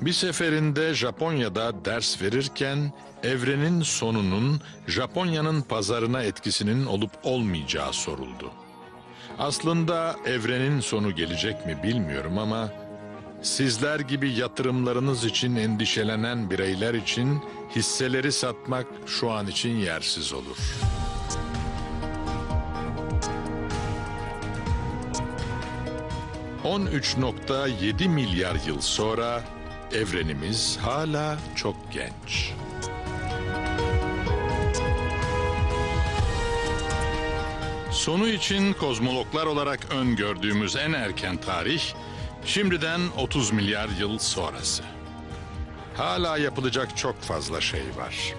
Bir seferinde Japonya'da ders verirken evrenin sonunun Japonya'nın pazarına etkisinin olup olmayacağı soruldu. Aslında evrenin sonu gelecek mi bilmiyorum ama sizler gibi yatırımlarınız için endişelenen bireyler için hisseleri satmak şu an için yersiz olur. ...13.7 milyar yıl sonra evrenimiz hala çok genç. Sonu için kozmologlar olarak öngördüğümüz en erken tarih şimdiden 30 milyar yıl sonrası. Hala yapılacak çok fazla şey var.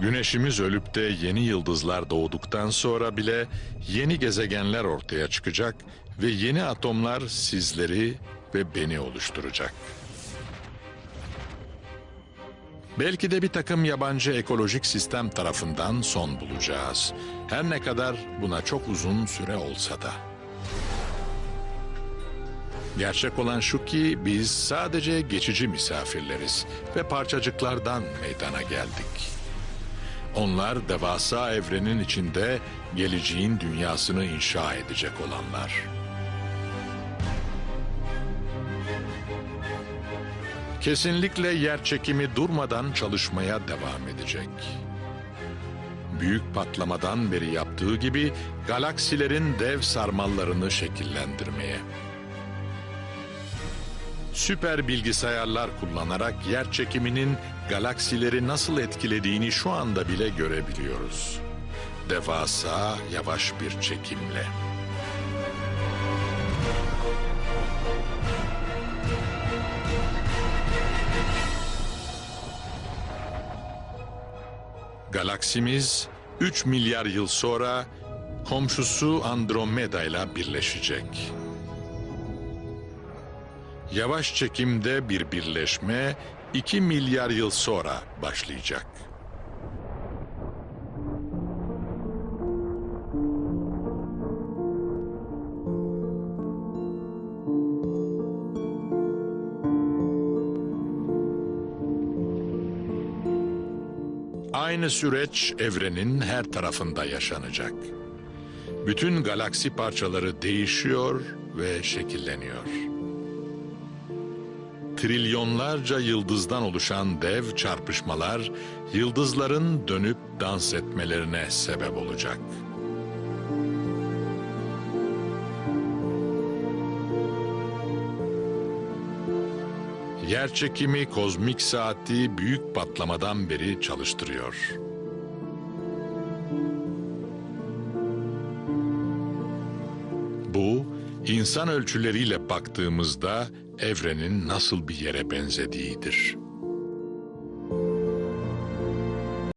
Güneşimiz ölüp de yeni yıldızlar doğduktan sonra bile yeni gezegenler ortaya çıkacak ve yeni atomlar sizleri ve beni oluşturacak. Belki de bir takım yabancı ekolojik sistem tarafından son bulacağız. Her ne kadar buna çok uzun süre olsa da. Gerçek olan şu ki biz sadece geçici misafirleriz ve parçacıklardan meydana geldik. Onlar devasa evrenin içinde geleceğin dünyasını inşa edecek olanlar. Kesinlikle yer çekimi durmadan çalışmaya devam edecek. Büyük patlamadan beri yaptığı gibi galaksilerin dev sarmallarını şekillendirmeye. Süper bilgisayarlar kullanarak yer çekiminin galaksileri nasıl etkilediğini şu anda bile görebiliyoruz. Devasa, yavaş bir çekimle. Galaksimiz 3 milyar yıl sonra komşusu Andromeda ile birleşecek. Yavaş çekimde bir birleşme 2 milyar yıl sonra başlayacak. Aynı süreç evrenin her tarafında yaşanacak. Bütün galaksi parçaları değişiyor ve şekilleniyor. Trilyonlarca yıldızdan oluşan dev çarpışmalar yıldızların dönüp dans etmelerine sebep olacak. Yerçekimi kozmik saati büyük patlamadan beri çalıştırıyor. Bu, insan ölçüleriyle baktığımızda evrenin nasıl bir yere benzediğidir.